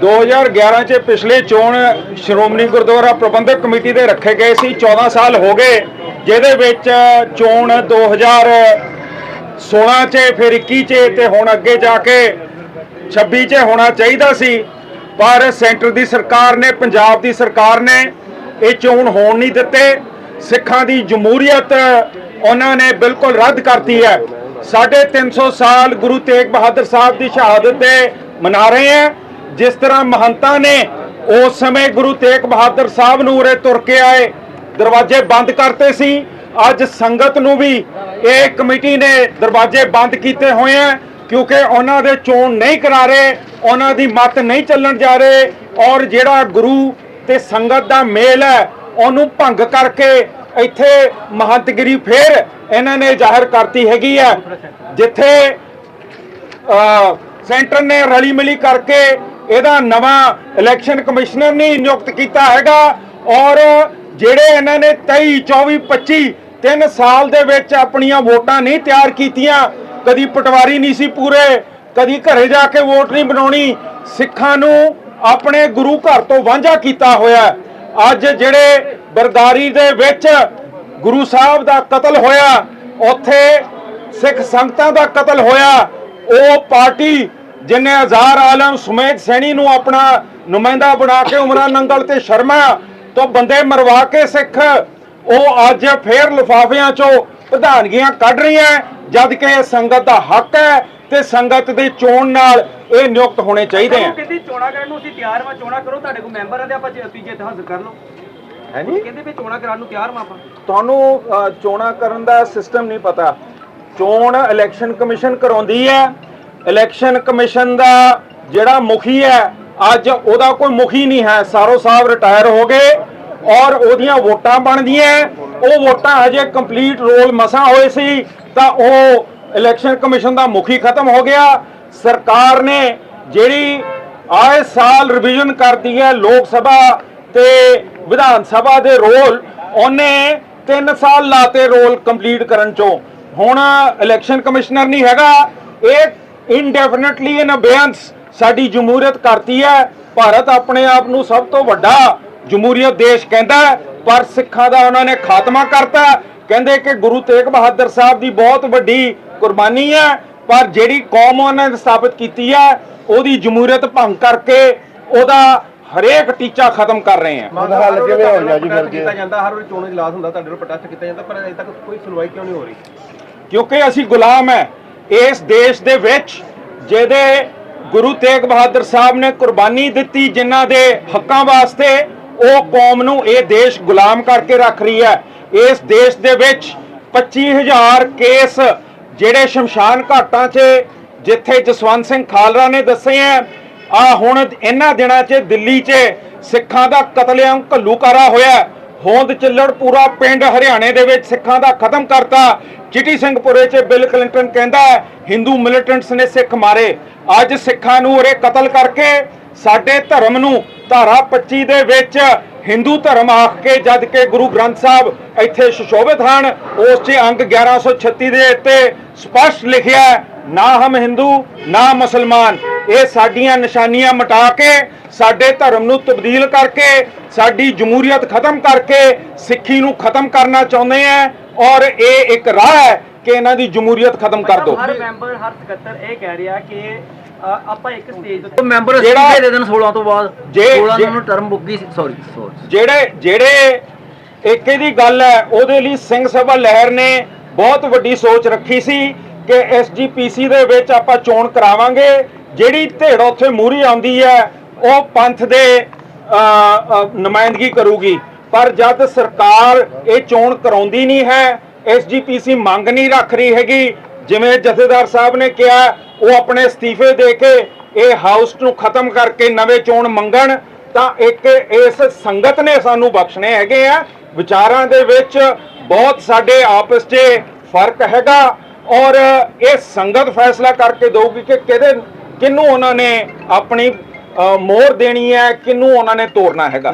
2011 ਚ ਪਿਛਲੇ ਚੋਣ ਸ਼੍ਰੋਮਣੀ ਗੁਰਦੁਆਰਾ ਪ੍ਰਬੰਧਕ ਕਮੇਟੀ ਦੇ ਰੱਖੇ ਗਏ ਸੀ 14 ਸਾਲ ਹੋ ਗਏ। ਜਿਹਦੇ ਵਿੱਚ ਚੋਣ 2016 ਚ, ਫਿਰ 21 ਚ ਤੇ ਹੁਣ ਅੱਗੇ ਜਾ ਕੇ 26 ਚ ਹੋਣਾ ਚਾਹੀਦਾ ਸੀ। ਪਰ ਸੈਂਟਰ ਦੀ ਸਰਕਾਰ ਨੇ, ਪੰਜਾਬ ਦੀ ਸਰਕਾਰ ਨੇ ਇਹ ਚੋਣ ਹੋਣ ਨਹੀਂ ਦਿੱਤੇ। ਸਿੱਖਾਂ ਦੀ ਜਮਹੂਰੀਅਤ ਉਹਨਾਂ ਨੇ ਬਿਲਕੁਲ ਰੱਦ ਕਰਤੀ ਹੈ। ਸਾਢੇ 300 ਸਾਲ ਗੁਰੂ ਤੇਗ ਬਹਾਦਰ ਸਾਹਿਬ ਦੀ ਸ਼ਹਾਦਤ ਦੇ ਮਨਾ ਰਹੇ ਹੈ। ਜਿਸ ਤਰ੍ਹਾਂ ਮਹੰਤਾਂ ਨੇ ਉਸ ਸਮੇਂ ਗੁਰੂ ਤੇਗ ਬਹਾਦਰ ਸਾਹਿਬ ਨੂੰ ਉਰੇ ਤੁਰ ਕੇ ਆਏ ਦਰਵਾਜ਼ੇ ਬੰਦ ਕਰਤੇ ਸੀ। ਅੱਜ ਸੰਗਤ ਨੂੰ ਵੀ ਇਹ ਕਮੇਟੀ ਨੇ ਦਰਵਾਜ਼ੇ ਬੰਦ ਕੀਤੇ ਹੋਏ ਆ ਕਿਉਂਕਿ ਉਹਨਾਂ ਦੇ ਚੋਣ ਨਹੀਂ ਕਰਾ ਰਹੇ ਉਹਨਾਂ ਦੀ ਮਤ ਨਹੀਂ ਚੱਲਣ ਜਾ ਰਹੇ ਔਰ ਜਿਹੜਾ ਗੁਰੂ ਤੇ ਸੰਗਤ ਦਾ ਮੇਲ ਹੈ ਉਹਨੂੰ ਭੰਗ ਕਰਕੇ ਇੱਥੇ ਮਹੰਤਗਿਰੀ ਫੇਰ ਇਹਨਾਂ ਨੇ ਜ਼ਾਹਿਰ ਕਰਤੀ ਹੈਗੀ ਹੈ ਜਿੱਥੇ ਅ, ਸੈਂਟਰ ਨੇ ਰਲੀ ਮਿਲੀ ਕਰਕੇ ਇਹਦਾ ਨਵਾਂ ਇਲੈਕਸ਼ਨ ਕਮਿਸ਼ਨਰ ਨਹੀਂ ਨਿਯੁਕਤ ਕੀਤਾ ਹੈਗਾ। ਔਰ ਜਿਹੜੇ ਇਹਨਾਂ ਨੇ 23 24 25 ਤਿੰਨ ਸਾਲ ਦੇ ਵਿੱਚ ਆਪਣੀਆਂ ਵੋਟਾਂ ਨਹੀਂ ਤਿਆਰ ਕੀਤੀਆਂ, ਕਦੀ ਪਟਵਾਰੀ ਨਹੀਂ ਸੀ ਪੂਰੇ, ਕਦੀ ਘਰੇ ਜਾ ਕੇ ਵੋਟ ਨਹੀਂ ਬਣਾਉਣੀ, ਸਿੱਖਾਂ ਨੂੰ ਆਪਣੇ ਗੁਰੂ ਘਰ ਤੋਂ ਵਾਂਝਾ ਕੀਤਾ ਹੋਇਆ ਅੱਜ ਜਿਹੜੇ ਬਰਦਾਰੀ ਦੇ ਵਿੱਚ ਗੁਰੂ ਸਾਹਿਬ ਦਾ ਕਤਲ ਹੋਇਆ, ਉੱਥੇ ਸਿੱਖ ਸੰਗਤਾਂ ਦਾ ਕਤਲ ਹੋਇਆ ਉਹ ਪਾਰਟੀ ਜਿਨੇ ਹਜ਼ਾਰ ਆਲਮ ਸੁਮੇਧ ਸੈਣੀ ਨੂੰ ਆਪਣਾ ਨੁਮਾਇੰਦਾ ਬਣਾ ਕੇ ਉਮਰਾਂ ਨੰਗਲ ਤੇ ਸ਼ਰਮਾ ਤੋਂ ਬੰਦੇ ਮਰਵਾ ਕੇ ਸਿੱਖ ਉਹ ਅੱਜ ਫੇਰ ਲਿਫਾਫਿਆਂ ਚੋਂ ਪ੍ਰਧਾਨਗੀਆਂ ਕੱਢ ਰਹੀਆਂ ਜਦ ਕਿ ਇਹ ਸੰਗਤ ਦਾ ਹੱਕ ਹੈ ਤੇ ਸੰਗਤ ਦੀ ਚੋਣ ਨਾਲ ਇਹ ਨਿਯੁਕਤ ਹੋਣੇ ਚਾਹੀਦੇ ਆ ਕਹਿੰਦੇ ਚੋਣਾ ਕਰਨ ਨੂੰ ਅਸੀਂ ਤਿਆਰ ਵਾਂ ਚੋਣਾ ਕਰੋ ਤੁਹਾਡੇ ਕੋਲ ਮੈਂਬਰ ਆ ਤੇ ਆਪਾਂ ਜੇ- ਤੀਜੇ ਹਾਜ਼ਰ ਕਰ ਲਓ। ਹੈ ਕਹਿੰਦੇ ਵੀ ਚੋਣਾ ਕਰਾਉਣ ਨੂੰ ਤਿਆਰ ਵਾਂ ਆਪਾਂ। ਤੁਹਾਨੂੰ ਚੋਣਾਂ ਕਰਨ ਦਾ ਸਿਸਟਮ ਨਹੀਂ ਪਤਾ। ਚੋਣ ਇਲੈਕਸ਼ਨ ਕਮਿਸ਼ਨ ਕਰਾਉਂਦੀ ਹੈ। ਇਲੈਕਸ਼ਨ ਕਮਿਸ਼ਨ ਦਾ ਜਿਹੜਾ ਮੁਖੀ ਹੈ, ਅੱਜ ਉਹਦਾ ਕੋਈ ਮੁਖੀ ਨਹੀਂ ਹੈ। ਸਾਰੋ ਸਾਹਿਬ ਰਿਟਾਇਰ ਹੋ ਗਏ ਔਰ ਉਹਦੀਆਂ ਵੋਟਾਂ ਬਣਦੀਆਂ ਉਹ ਵੋਟਾਂ ਅਜੇ ਕੰਪਲੀਟ ਰੋਲ ਮਸਾਂ ਹੋਏ ਸੀ, ਤਾਂ ਉਹ ਇਲੈਕਸ਼ਨ ਕਮਿਸ਼ਨ ਦਾ ਮੁਖੀ ਖਤਮ ਹੋ ਗਿਆ। ਸਰਕਾਰ ਨੇ ਜਿਹੜੀ ਆਏ ਸਾਲ ਰਿਵੀਜ਼ਨ ਕਰਦੀ ਹੈ ਲੋਕ ਸਭਾ ਤੇ ਵਿਧਾਨ ਸਭਾ ਦੇ ਰੋਲ, ਉਹਨੇ 3 ਸਾਲ ਲਾਤੇ ਰੋਲ ਕੰਪਲੀਟ ਕਰਨ ਚੋਂ। ਹੁਣ ਇਲੈਕਸ਼ਨ ਕਮਿਸ਼ਨਰ ਨਹੀਂ ਹੈਗਾ, ਇਹ ਇਨਡੈਫੀਨਿਟਲੀ ਇਨ ਅਬੇਅੰਸ ਸਾਡੀ ਜਮਹੂਰੀਅਤ ਕਰਤੀ ਹੈ। ਭਾਰਤ ਆਪਣੇ ਆਪ ਨੂੰ ਸਭ ਤੋਂ ਵੱਡਾ ਜਮਹੂਰੀਅਤ ਦੇਸ਼ ਕਹਿੰਦਾ ਪਰ ਸਿੱਖਾਂ ਦਾ ਉਹਨਾਂ ਨੇ ਖਾਤਮਾ ਕਰਤਾ ਕਹਿੰਦੇ ਕਿ ਗੁਰੂ ਤੇਗ ਬਹਾਦਰ ਸਾਹਿਬ ਦੀ ਬਹੁਤ ਵੱਡੀ ਕੁਰਬਾਨੀ ਹੈ, ਪਰ ਜਿਹੜੀ ਕੌਮ ਉਹਨਾਂ ਨੇ ਸਥਾਪਿਤ ਕੀਤੀ ਹੈ, ਉਹਦੀ ਜਮਹੂਰੀਅਤ ਭੰਗ ਕਰਕੇ ਉਹਦਾ ਹਰੇਕ ਟੀਚਾ ਖਤਮ ਕਰ ਰਹੇ ਆ। ਉਹਦਾ ਹੱਲ ਕਿਵੇਂ ਹੋ ਗਿਆ ਜੀ ਫਿਰ ਜੇ? ਕੀਤਾ ਜਾਂਦਾ ਹਰ ਵਾਰੀ ਚੋਣ ਇਜਲਾਸ ਹੁੰਦਾ ਤੁਹਾਡੇ ਨੂੰ ਪ੍ਰੋਟੈਸਟ ਕੀਤਾ ਜਾਂਦਾ ਪਰ ਅਜੇ ਤੱਕ ਕੋਈ ਸੁਣਵਾਈ ਕਿਉਂ ਨਹੀਂ ਹੋ ਰਹੀ? ਕਿਉਂਕਿ ਅਸੀਂ ਗੁਲਾਮ ਹੈ ਇਸ ਦੇਸ਼ ਦੇ ਵਿੱਚ ਜਿਹਦੇ ਗੁਰੂ ਤੇਗ ਬਹਾਦਰ ਸਾਹਿਬ ਨੇ ਕੁਰਬਾਨੀ ਦਿੱਤੀ ਜਿਨ੍ਹਾਂ ਦੇ ਹੱਕਾਂ ਵਾਸਤੇ ਉਹ ਕੌਮ ਨੂੰ ਇਹ ਦੇਸ਼ ਗੁਲਾਮ ਕਰਕੇ ਰੱਖ ਰਹੀ ਹੈ ਇਸ ਦੇਸ਼ ਦੇ ਵਿੱਚ 25000 ਕੇਸ ਜਿਹੜੇ ਸ਼ਮਸ਼ਾਨ ਘਾਟਾਂ 'ਚ ਜਿੱਥੇ ਜਸਵੰਤ ਸਿੰਘ ਖਾਲੜਾ ਨੇ ਦੱਸੇ ਆ ਆ ਹੁਣ ਇਹਨਾਂ ਦਿਨਾਂ 'ਚ ਦਿੱਲੀ 'ਚ ਸਿੱਖਾਂ ਦਾ ਕਤਲੇਆਮ ਘੱਲੂਕਾਰਾ ਹੋਇਆ। ਹੋਂਦ ਚੱਲੜ ਪੂਰਾ ਪਿੰਡ ਹਰਿਆਣੇ ਦੇ ਵਿੱਚ ਸਿੱਖਾਂ ਦਾ ਖਤਮ ਕਰਤਾ। ਚਿੱਟੀ ਸਿੰਘਪੁਰੇ 'ਚ ਬਿਲ ਕਲਿੰਟਨ ਕਹਿੰਦਾ, ਹਿੰਦੂ ਮਿਲੀਟੈਂਟਸ ਨੇ ਸਿੱਖ ਮਾਰੇ। ਅੱਜ ਸਿੱਖਾਂ ਨੂੰ ਉਰੇ ਕਤਲ ਕਰਕੇ ਸਾਡੇ ਧਰਮ ਨੂੰ ਧਾਰਾ 25 ਦੇ ਵਿੱਚ ਹਿੰਦੂ ਧਰਮ ਆਖ ਕੇ ਜਦ ਕਿ ਗੁਰੂ ਗ੍ਰੰਥ ਸਾਹਿਬ ਇੱਥੇ ਸੁਸ਼ੋਭਿਤ ਹਨ। ਉਸ 'ਚ ਅੰਗ 1136 ਦੇ ਉੱਤੇ ਸਪਸ਼ਟ ਲਿਖਿਆ ਨਾ ਹਮ ਹਿੰਦੂ, ਨਾ ਮੁਸਲਮਾਨ। ਇਹ ਸਾਡੀਆਂ ਨਿਸ਼ਾਨੀਆਂ ਮਿਟਾ ਕੇ ਸਾਡੇ ਧਰਮ ਨੂੰ ਤਬਦੀਲ ਕਰਕੇ ਸਾਡੀ ਜਮਹੂਰੀਅਤ ਖਤਮ ਕਰਕੇ ਸਿੱਖੀ ਨੂੰ ਖਤਮ ਕਰਨਾ ਚਾਹੁੰਦੇ ਆ ਔਰ ਇਹ ਇੱਕ ਰਾਹ ਹੈ ਕਿ ਇਹਨਾਂ ਦੀ ਜਮਹੂਰੀਅਤ ਖਤਮ ਕਰ ਦਿਓ। ਹਰ ਮੈਂਬਰ ਹਰ ਸਕੱਤਰ ਇਹ ਕਹਿ ਰਿਹਾ ਕਿ ਆਪਾਂ ਇੱਕ ਸਟੇਜ ਤੇ ਮੈਂਬਰ ਜਿਹੜਾ- ਅਸਤੀਫੇ ਦੇ ਦੇਣ 16 ਤੋਂ ਬਾਅਦ। ਜੇ- 16 ਜੇ- ਨੂੰ ਟਰਮ ਮੁੱਕੀ ਸੀ ਸੌਰੀ ਸੌਰੀ ਜਿਹੜੇ ਜਿਹੜੇ ਏਕੇ ਦੀ ਗੱਲ ਹੈ ਉਹਦੇ ਲਈ ਸਿੰਘ ਸਭਾ ਲਹਿਰ ਨੇ ਬਹੁਤ ਵੱਡੀ ਸੋਚ ਰੱਖੀ ਸੀ ਕਿ ਐਸਜੀਪੀਸੀ ਦੇ ਵਿੱਚ ਆਪਾਂ ਚੋਣ ਕਰਾਵਾਂਗੇ। ਜਿਹੜੀ ਧਿੜ ਉੱਥੇ ਮੂਰੀ ਆਉਂਦੀ ਹੈ ਉਹ ਪੰਥ ਦੇ ਅ, ਨੁਮਾਇੰਦਗੀ ਕਰੂਗੀ। ਪਰ ਜਦ ਸਰਕਾਰ ਇਹ ਚੋਣ ਕਰਾਉਂਦੀ ਨਹੀਂ ਹੈ ਐਸਜੀਪੀਸੀ ਮੰਗ ਨਹੀਂ ਰੱਖ ਰਹੀ ਹੈਗੀ। ਜਿਵੇਂ ਜਥੇਦਾਰ ਸਾਹਿਬ ਨੇ ਕਿਹਾ ਉਹ ਆਪਣੇ ਅਸਤੀਫੇ ਦੇ ਕੇ ਇਹ ਹਾਊਸ ਨੂੰ ਖਤਮ ਕਰਕੇ ਨਵੇਂ ਚੋਣ ਮੰਗਣ ਤਾਂ ਇੱਕ ਇਸ ਸੰਗਤ ਨੇ ਸਾਨੂੰ ਬਖਸ਼ਣੇ ਹੈਗੇ ਆ। ਵਿਚਾਰਾਂ ਦੇ ਵਿੱਚ ਬਹੁਤ ਸਾਡੇ ਆਪਸ 'ਚ ਫ਼ਰਕ ਹੈਗਾ ਔਰ ਇਹ ਸੰਗਤ ਫੈਸਲਾ ਕਰਕੇ ਦਊਗੀ ਕਿ ਕਿਹਦੇ ਕਿਹਨੂੰ ਉਹਨਾਂ ਨੇ ਆਪਣੀ ਅ, ਮੋਹਰ ਦੇਣੀ ਹੈ ਕਿਹਨੂੰ ਉਹਨਾਂ ਨੇ ਤੋੜਨਾ ਹੈਗਾ।